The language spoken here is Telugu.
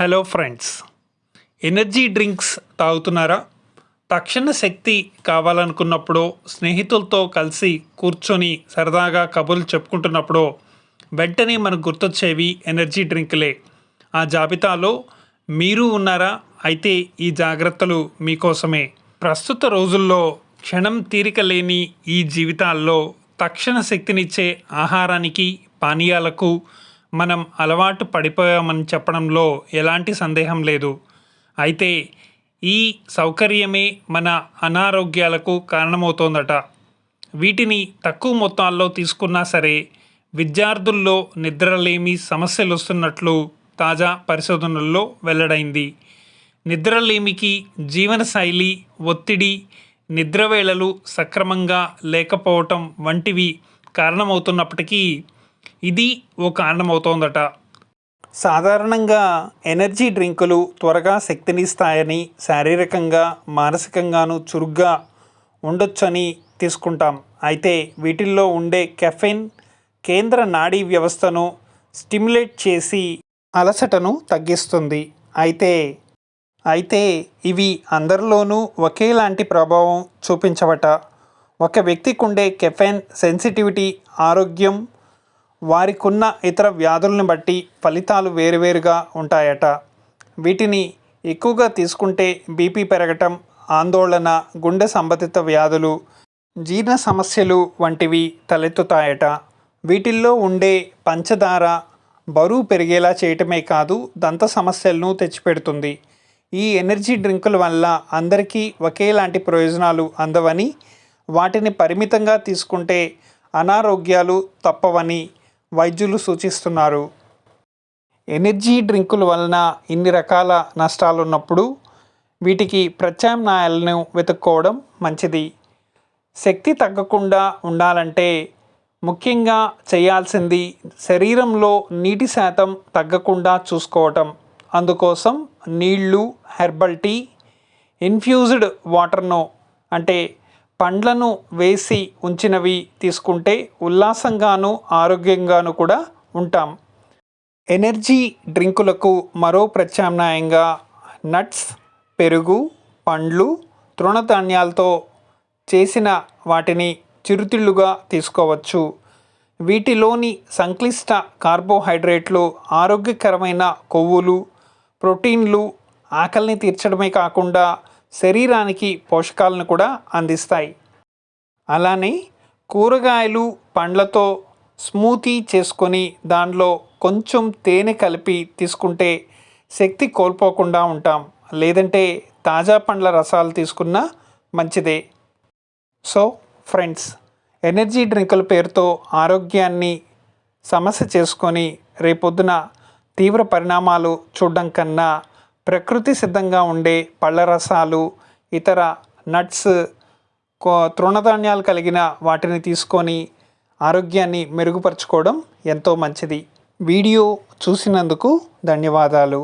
హలో ఫ్రెండ్స్ ఎనర్జీ డ్రింక్స్ తాగుతున్నారా? తక్షణ శక్తి కావాలనుకున్నప్పుడు స్నేహితులతో కలిసి కూర్చొని సరదాగా కబుర్లు చెప్పుకుంటున్నప్పుడు వెంటనే మనకు గుర్తొచ్చేవి ఎనర్జీ డ్రింక్లే ఆ జాబితాలో మీరు ఉన్నారా? అయితే ఈ జాగ్రత్తలు మీకోసమే. ప్రస్తుత రోజుల్లో క్షణం తీరిక లేని ఈ జీవితాల్లో తక్షణ శక్తినిచ్చే ఆహారానికి పానీయాలకు మనం అలవాటు పడిపోయామని చెప్పడంలో ఎలాంటి సందేహం లేదు. అయితే ఈ సౌకర్యమే మన అనారోగ్యాలకు కారణమవుతోందట. వీటిని తక్కువ మొత్తాల్లో తీసుకున్నా సరే విద్యార్థుల్లో నిద్రలేమి సమస్యలు వస్తున్నట్లు తాజా పరిశోధనల్లో వెల్లడైంది. నిద్రలేమికి జీవనశైలి ఒత్తిడి నిద్రవేళలు సక్రమంగా లేకపోవటం వంటివి కారణమవుతున్నప్పటికీ ఇది ఓ కారణమవుతోందట. సాధారణంగా ఎనర్జీ డ్రింకులు త్వరగా శక్తినిస్తాయని శారీరకంగా మానసికంగాను చురుగ్గా ఉండొచ్చని తీసుకుంటాం. అయితే వీటిల్లో ఉండే కెఫెన్ కేంద్ర నాడీ వ్యవస్థను స్టిమ్యులేట్ చేసి అలసటను తగ్గిస్తుంది. అయితే అయితే ఇవి అందరిలోనూ ఒకేలాంటి ప్రభావం చూపించవట. ఒక వ్యక్తికి ఉండే కెఫెన్ సెన్సిటివిటీ ఆరోగ్యం వారికున్న ఇతర వ్యాధులను బట్టి ఫలితాలు వేరువేరుగా ఉంటాయట. వీటిని ఎక్కువగా తీసుకుంటే బీపీ పెరగటం ఆందోళన గుండె సంబంధిత వ్యాధులు జీర్ణ సమస్యలు వంటివి తలెత్తుతాయట. వీటిల్లో ఉండే పంచదార బరువు పెరిగేలా చేయటమే కాదు దంత సమస్యలను తెచ్చిపెడుతుంది. ఈ ఎనర్జీ డ్రింకుల వల్ల అందరికీ ఒకేలాంటి ప్రయోజనాలు అందవని వాటిని పరిమితంగా తీసుకుంటే అనారోగ్యాలు తప్పవని వైద్యులు సూచిస్తున్నారు. ఎనర్జీ డ్రింకుల వలన ఇన్ని రకాల నష్టాలు ఉన్నప్పుడు వీటికి ప్రత్యామ్నాయాలను వెతుక్కోవడం మంచిది. శక్తి తగ్గకుండా ఉండాలంటే ముఖ్యంగా చేయాల్సింది శరీరంలో నీటి శాతం తగ్గకుండా చూసుకోవటం. అందుకోసం నీళ్ళు హెర్బల్ టీ ఇన్ఫ్యూజ్డ్ వాటర్ను అంటే పండ్లను వేసి ఉంచినవి తీసుకుంటే ఉల్లాసంగాను ఆరోగ్యంగాను కూడా ఉంటాం. ఎనర్జీ డ్రింకులకు మరో ప్రత్యామ్నాయంగా నట్స్ పెరుగు పండ్లు తృణధాన్యాలతో చేసిన వాటిని చిరుతిళ్ళుగా తీసుకోవచ్చు. వీటిలోని సంక్లిష్ట కార్బోహైడ్రేట్లు ఆరోగ్యకరమైన కొవ్వులు ప్రోటీన్లు ఆకలిని తీర్చడమే కాకుండా శరీరానికి పోషకాలను కూడా అందిస్తాయి. అలానే కూరగాయలు పండ్లతో స్మూతీ చేసుకొని దానిలో కొంచెం తేనె కలిపి తీసుకుంటే శక్తి కోల్పోకుండా ఉంటాం. లేదంటే తాజా పండ్ల రసాలు తీసుకున్నా మంచిదే. సో ఫ్రెండ్స్ ఎనర్జీ డ్రింకుల పేరుతో ఆరోగ్యాన్ని సమస్య చేసుకొని రేపొద్దున తీవ్ర పరిణామాలు చూడడం కన్నా ప్రకృతి సిద్ధంగా ఉండే పళ్ళ రసాలు ఇతర నట్స్ తృణధాన్యాలు కలిగిన వాటిని తీసుకొని ఆరోగ్యాన్ని మెరుగుపరచుకోవడం ఎంతో మంచిది. వీడియో చూసినందుకు ధన్యవాదాలు.